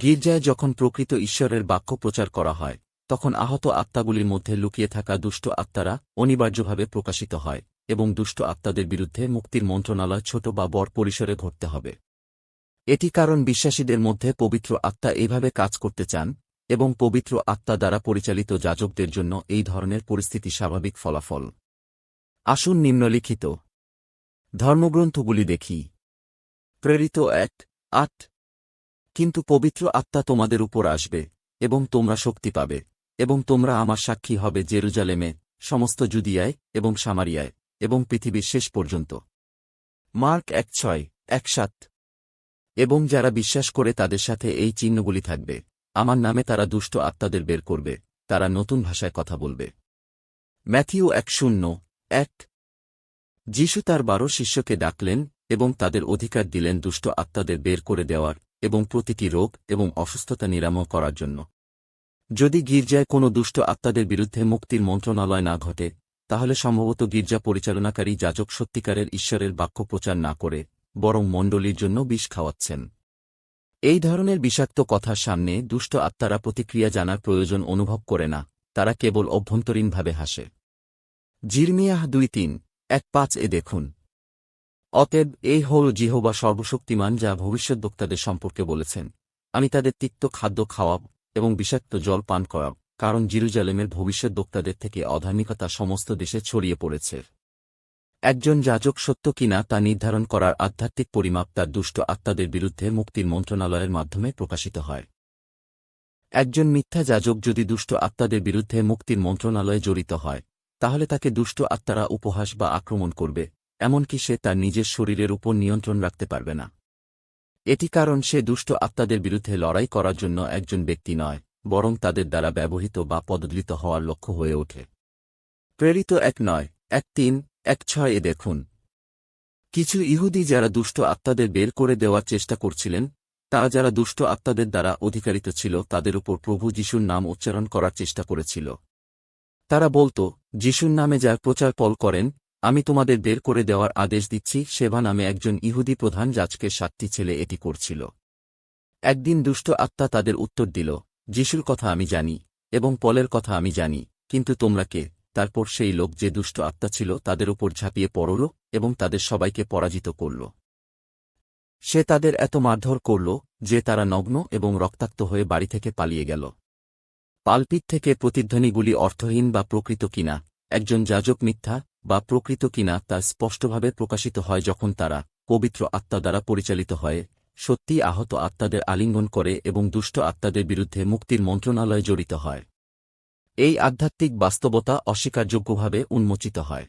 গির্জায় যখন প্রকৃত ঈশ্বরের বাক্য প্রচার করা হয়, তখন আহত আত্মাগুলির মধ্যে লুকিয়ে থাকা দুষ্ট আত্মারা অনিবার্যভাবে প্রকাশিত হয় এবং দুষ্ট আত্মাদের বিরুদ্ধে মুক্তির মন্ত্রণালয় ছোট বা বড় পরিসরে ঘটতে হবে। এটি কারণ বিশ্বাসীদের মধ্যে পবিত্র আত্মা এইভাবে কাজ করতে চান এবং পবিত্র আত্মা দ্বারা পরিচালিত যাজকদের জন্য এই ধরনের পরিস্থিতি স্বাভাবিক ফলাফল। আসুন নিম্নলিখিত ধর্মগ্রন্থগুলি দেখি। প্রেরিত এক, আট কিন্তু পবিত্র আত্মা তোমাদের উপর আসবে, এবং তোমরা শক্তি পাবে, এবং তোমরা আমার সাক্ষী হবে জেরুজালেমে, সমস্ত জুদিয়ায়, এবং সামারিয়ায়, এবং পৃথিবীর শেষ পর্যন্ত। মার্ক এক ছয়, এক সাত। এবং যারা বিশ্বাস করে তাদের সাথে এই চিহ্নগুলি থাকবে, আমার নামে তারা দুষ্ট আত্মাদের বের করবে, তারা নতুন ভাষায় কথা বলবে। ম্যাথিউ এক শূন্য, এক। যিশু তার বারো শিষ্যকে ডাকলেন, এবং তাদের অধিকার দিলেন দুষ্ট আত্মাদের বের করে দেওয়ার। এবং প্রতিটি রোগ এবং অসুস্থতা নিরাময় করার জন্য। যদি গির্জায় কোনো দুষ্ট আত্মাদের বিরুদ্ধে মুক্তির মন্ত্রণালয় না ঘটে, তাহলে সম্ভবত গির্জা পরিচালনাকারী যাজক সত্যিকারের ঈশ্বরের বাক্য প্রচার না করে, বরং মণ্ডলীর জন্য বিষ খাওয়াচ্ছেন। এই ধরনের বিষাক্ত কথার সামনে দুষ্ট আত্মারা প্রতিক্রিয়া জানার প্রয়োজন অনুভব করে না, তারা কেবল অভ্যন্তরীণভাবে হাসে। জিরমিয়াহ দুই তিন, এক পাঁচ এ দেখুন। অতএব এই হল জিহবা সর্বশক্তিমান যা ভবিষ্যদ্বক্তাদের সম্পর্কে বলেছেন। আমি তাদের তিক্ত খাদ্য খাওয়াব এবং বিষাক্ত জল পান করাব, কারণ জিরুজালেমের ভবিষ্যদ্বক্তাদের থেকে অধার্মিকতা সমস্ত দেশে ছড়িয়ে পড়েছে। একজন যাজক সত্য কিনা তা নির্ধারণ করার আধ্যাত্মিক পরিমাপ তার দুষ্ট আত্মাদের বিরুদ্ধে মুক্তির মন্ত্রণালয়ের মাধ্যমে প্রকাশিত হয়। একজন মিথ্যা যাজক যদি দুষ্ট আত্মাদের বিরুদ্ধে মুক্তির মন্ত্রণালয়ে জড়িত হয়, তাহলে তাকে দুষ্ট আত্মারা উপহাস বা আক্রমণ করবে। এমনকি সে তার নিজের শরীরের উপর নিয়ন্ত্রণ রাখতে পারবে না। এটি কারণ সে দুষ্ট আত্মাদের বিরুদ্ধে লড়াই করার জন্য একজন ব্যক্তি নয়, বরং তাদের দ্বারা ব্যবহৃত বা পদদলিত হওয়ার লক্ষ্য হয়ে ওঠে। প্রেরিত এক নয়, এক তিন, এক ছয় এ দেখুন। কিছু ইহুদি যারা দুষ্ট আত্মাদের বের করে দেওয়ার চেষ্টা করছিলেন, তারা যারা দুষ্ট আত্মাদের দ্বারা অধিকারিত ছিল, তাদের উপর প্রভু যিশুর নাম উচ্চারণ করার চেষ্টা করেছিল। তারা বলত, যিশুর নামে যার প্রচার পল করেন আমি তোমাদের বের করে দেওয়ার আদেশ দিচ্ছি, সেবা নামে একজন ইহুদি প্রধান যাজকের সাতটি ছেলে এটি করছিল। একদিন দুষ্ট আত্মা তাদের উত্তর দিল, যিশুর কথা আমি জানি এবং পলের কথা আমি জানি, কিন্তু তোমরা কে? তারপর সেই লোক যে দুষ্ট আত্মা ছিল তাদের উপর ঝাঁপিয়ে পড়ল এবং তাদের সবাইকে পরাজিত করল। সে তাদের এত মারধর করল যে তারা নগ্ন এবং রক্তাক্ত হয়ে বাড়ি থেকে পালিয়ে গেল। পালপিট থেকে প্রতিধ্বনিগুলি অর্থহীন বা প্রকৃত কিনা, একজন যাজক মিথ্যা বা প্রকৃত কিনা তা স্পষ্টভাবে প্রকাশিত হয় যখন তারা পবিত্র আত্মা দ্বারা পরিচালিত হয়, সত্যি আহত আত্মাদের আলিঙ্গন করে এবং দুষ্ট আত্মাদের বিরুদ্ধে মুক্তির মন্ত্রণালয়ে জড়িত হয়। এই আধ্যাত্মিক বাস্তবতা অস্বীকারযোগ্যভাবে উন্মোচিত হয়।